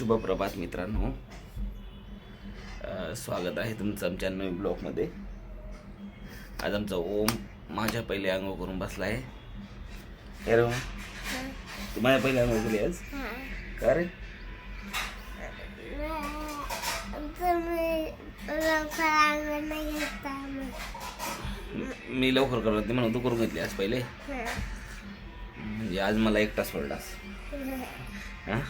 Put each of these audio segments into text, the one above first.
सुप्रभात मित्रांनो. अ, स्वागत आहे तुमचं आमच्या नवीन ब्लॉगमध्ये. आज आमचा ओम माझ्या पहिले अंघोळ करून बसला आहे काय रे ओम? तू माझ्या पहिले अंघोळ केली आज? का रे? म- लवकर करत नाही म्हणून तू करून घेतली आज पहिले. म्हणजे आज मला एक तास पडलास हां?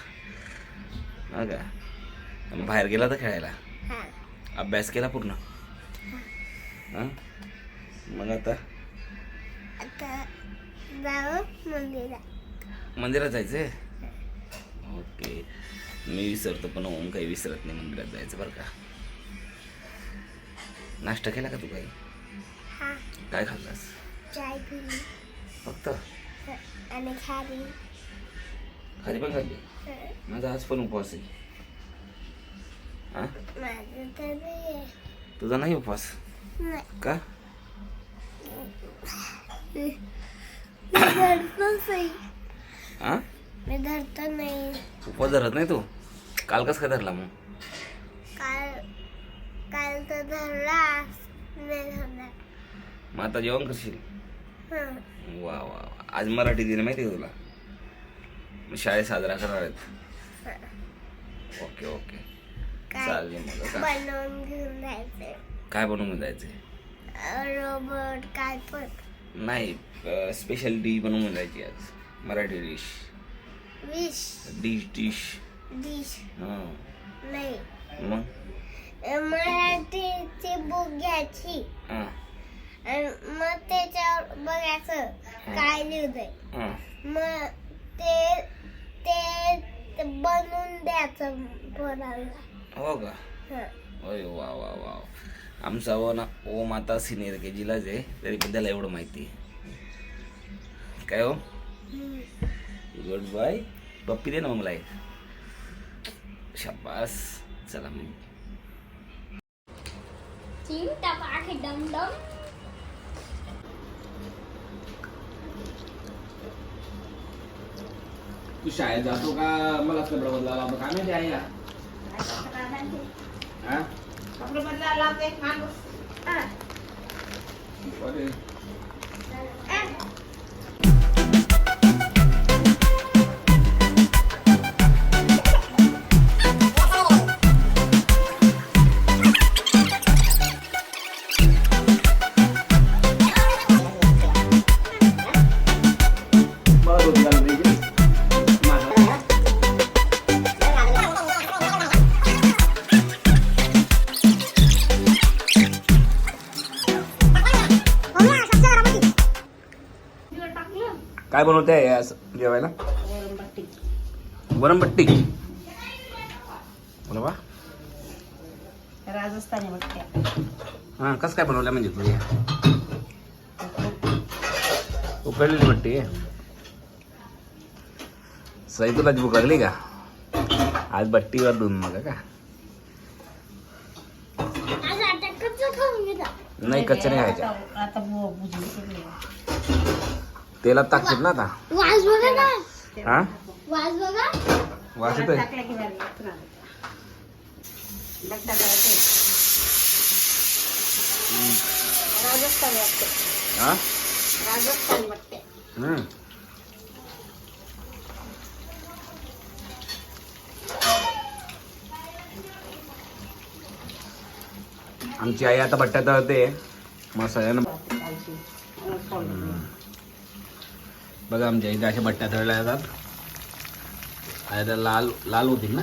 हा. का बाहेर गेला तर खेळायला? अभ्यास केला पूर्ण? हां? मग आता? मंदिरात. जायचंय? ओके. मी विसरतो पण ओम काही विसरत नाही मंदिरात जायचं बरं का. नाश्ता केला का तू काही? काय खाल्लास? फक्त? आणि खाली पण खाल्ली माझा आज पण उपवास आहे. हां. तुझा नाही उपवास. का? मी नाही. हां? मी धरतो नाही. उपवास धरत नाही तू? काल कसं काय धरला मग? काल काल तर धरला मग आता जेवण करशील. वा वा. आज मराठी दिन माहिती आहे तुला? शाळेत साजरा करणार आहेत. Okay okay. काय चालेल मग. बनवून घेऊन जायचं काय बनवून जायचंय? रोबोट काय पण. नाही स्पेशल डिश बनवून जायची आज. Marathi dish wish dish dish dish हां. नाही. मग? मराठीची बुक घ्यायची. मग त्याच्यावर बघायचं. काय लिहिलंय मग ते ते ते बनवून द्यायचं पोराला. हो का? हं. अरे वा वा वा. आमचा ओ ना ओम आता सिनियर के जीलाच आहे तरी पण त्याला एवढं माहिती आहे. काय हो. Good bye. पप्पी दे ना मग मला एक शाबास. चला मग. तीन टपाके डम तू शाळेत जातो का? मला कपडा बदलावा मग काय माहिती आहे हा कपडे बदलायला लावते. माणूस अरे काय बनवते आहे आज जेवायला? वरणपट्टी. बोला वा राजस्थानी हां कसं काय बनवलं म्हणजे तुझ्या उकडलेली भट्टी सई तुला भूक लागली का? आज भट्टीवर दोन मग का? आज आता कच्चं नाही कच्च्या नाही खायच्या तेलात टाकतात ना आता. वाज बघा ना. हा? बघा. वास येतोय. राजस्थानी वाटते हा? राजस्थानी वाटते हम्म. आमची आई आता भट्ट्या तळते. मग सगळ्यांना बघा आमच्या इथे अशा भट्ट्या तळल्या जातात. आता लाल लाल होतील ना?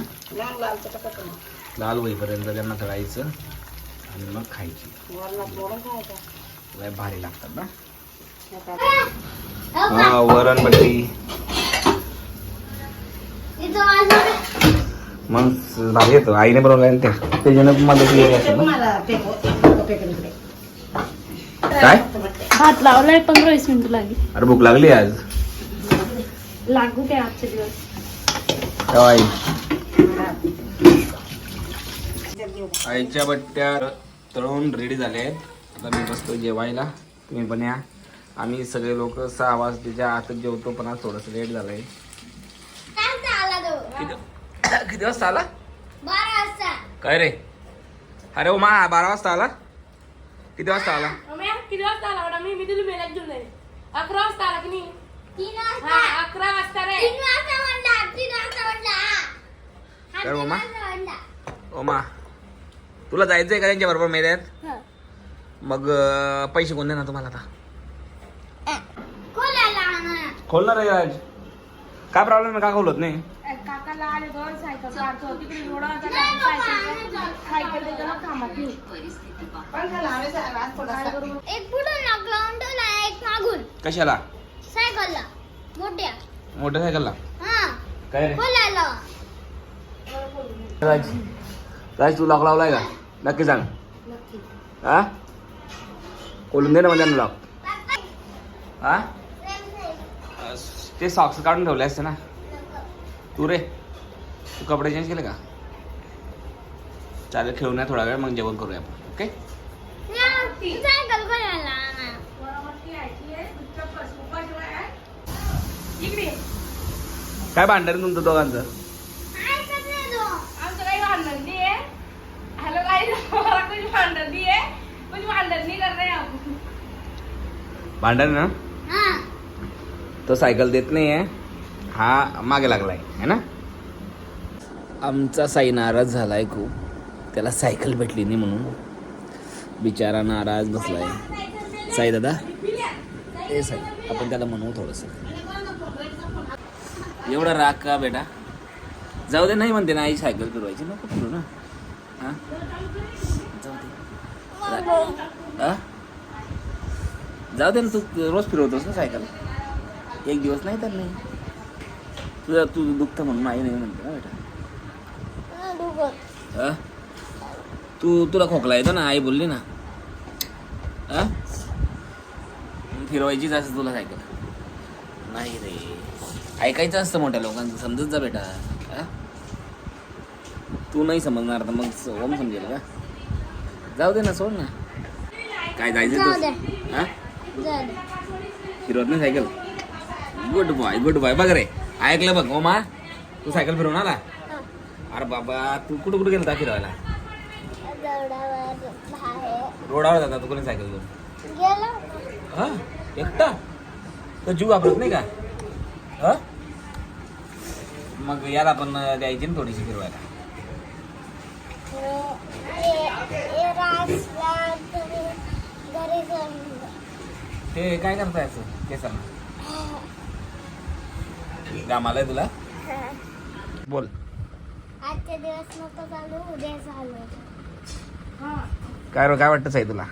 लाल होईपर्यंत त्यांना तळायचं आणि मग खायची. भारी लागतात ना? हा वरण बघा मग भारी येतो. आईने बनवलं ना ते. त्याच्यानं मला. काय? भात लावलाय पंधरा वीस मिनिटं लागली. अरे भूक लागली आज. लागू काय आजचे दिवस. आईच्या बट्ट्या तळून रेडी झाले. आहेत आता मी बसतो जेवायला. तुम्ही पण या. आम्ही सगळे लोक सहा वाजतेच्या आतच जेवतो पण आज थोडंसं लेट झालंय. काय आला तो किती वाजता आला? काय रे? अरे ओ मा बारा वाजता आला? किती वाजता आला? किती वाजता आला? मी मी तुला मेल्यात घेऊन जाईल अकरा वाजता आला की नाही? तीन हा वाजता अकरा वाजता रे. तीन वाजता म्हणला तीन वाजता म्हणला हा. हा काय तीन मम्मा? वाजता म्हणला. ओ मा तुला जायचंय का त्यांच्या बरोबर मेल्यात? हा. मग अं, पैसे कोण देणार तुम्हाला आता. खोलणार आहे आज. काय प्रॉब्लेम आहे? का खोलत नाही. काकाला आले दोन सायकल काढतो तिकडे रोडावर नाही बाबा, आणा चाल. सायकल त्याच्याला थांबत नाही पंखा लावायचा आज थोडासा. एक पुढून लावून ठेवला एक मागून. कशाला? सायकलला मोठ्या. मोटरसायकलला? हा. काय रे? खोलायला राज राज तू लॉक लावलाय का? नक्की सांग. हा? खोलून दे ना म्हणजे लॉक हा? ते सॉक्स काढून ठेवले असते ना. तू रे तू कपडे चेंज केले का? चालेल खेळून थोडा वेळ मग जेवण करूया आपण. ओके सायकल खोलायला. काय भांडण तुमचं दोघांचं. आमचं काही भांडण नाही आहे हॅलो काही मला कोणी भांडण नाही आहे कोणी भांडण नाही कर रहे हम भांडण ना? हा. तो सायकल देत नाही आहे हा मागे लागलाय है ना? आमचा साई नाराज झालाय खूप. त्याला सायकल भेटली नाही म्हणून. बिचारा नाराज बसलाय. साई दादा ए साई आपण त्याला म्हणू थोडस. एवढा राग का बेटा? जाऊ दे नाही म्हणते ना आई सायकल फिरवायची. नको फिरू ना. हा? जाऊ दे. हा? जाऊ दे ना तू रोज फिरवतोस ना सायकल एक दिवस नाही तर नाही. तुझं तू दुखतं म्हणून आई नाही म्हणते ना बेटा. हा, दुखत. हा? तू तुला खोकला येतो ना आई बोलली ना हा? मग फिरवायचीच असं तुला सायकल. नाही रे. ऐकायचं असतं मोठ्या लोकांचं. समजत जा बेटा? तू नाही समजणार तर मग ओम समजेल का? जाऊ दे ना सोड ना. काय जायचं तू. हा. फिरवत नाही cycle? Good boy good boy. बघ रे. ऐकलं बघ ओमा. तू सायकल फिरवून आला. अरे बाबा तू कुठं कुठं गेलता फिरवायला? रोडावर जाता तू कोणी सायकल घेऊन? हा? एकटा? तर जीव वापरत नाही का? हा? मग याला पण द्यायची ना थोडीशी फिरवायला. ते काय करताय असं केसांना? कामाला तुला. बोल. आजचे दिवस नको चालू उद्या चालू काय काय वाटतं साई तुला?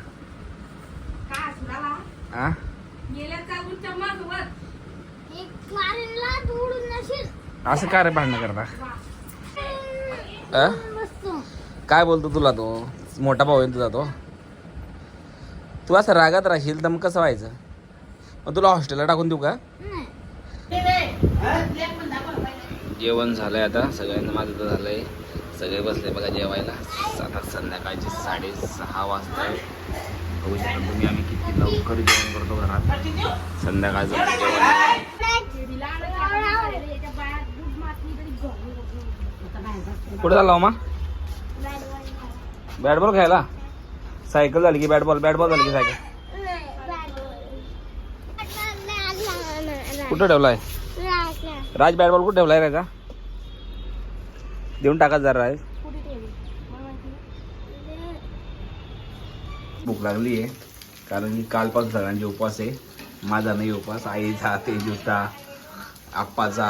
हा गेल्या चालून चम्मा सोबत एक मारीला तू उडून नशील असं काय रे भांडणं करता? काय बोलतो तुला तो? मोठा भाऊ आहे तुझा तो? तू असं रागात राहशील तर मग कसं व्हायचं? मग तुला हॉस्टेलला टाकून देऊ का? नाही जेवण झालंय आता. सगळ्यांना माझं तर झालंय. सगळे बसले बघा जेवायला. आता संध्याकाळचे साडेसहा वाजता बघू शकता तुम्ही आम्ही किती लवकर जेवण करतो घरात? संध्याकाळचं जेवण. कुठे चालला मा बॅट बॉल खेळायला सायकल झाली की बॅट बॉल बॅट बॉल झाली की सायकल कुठं ठेवलाय? राज बॅट बॉल कुठं ठेवलाय राजा? देऊन टाका जरा राज. भूक लागली आहे. कारण की कालपासून सगळ्यांचे उपवास आहे. माझा नाही उपवास आईचा तेजूचा आप्पाचा.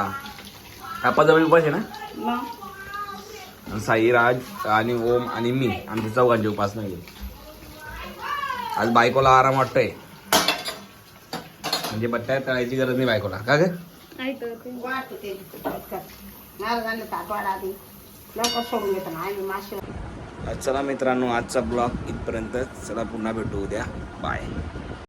आप्पाचा पण उपवास आहे ना? साईराज आणि ओम आणि मी आमच्या चौघांचे उपास नाही आज बायकोला आराम वाटतोय. म्हणजे बट्ट्या तळायची गरज नाही बायकोला. का ग? लवकर सोडून घेतो ना. आम्ही मासे चला मित्रांनो आजचा ब्लॉग इथपर्यंत. चला पुन्हा भेटू उद्या. बाय.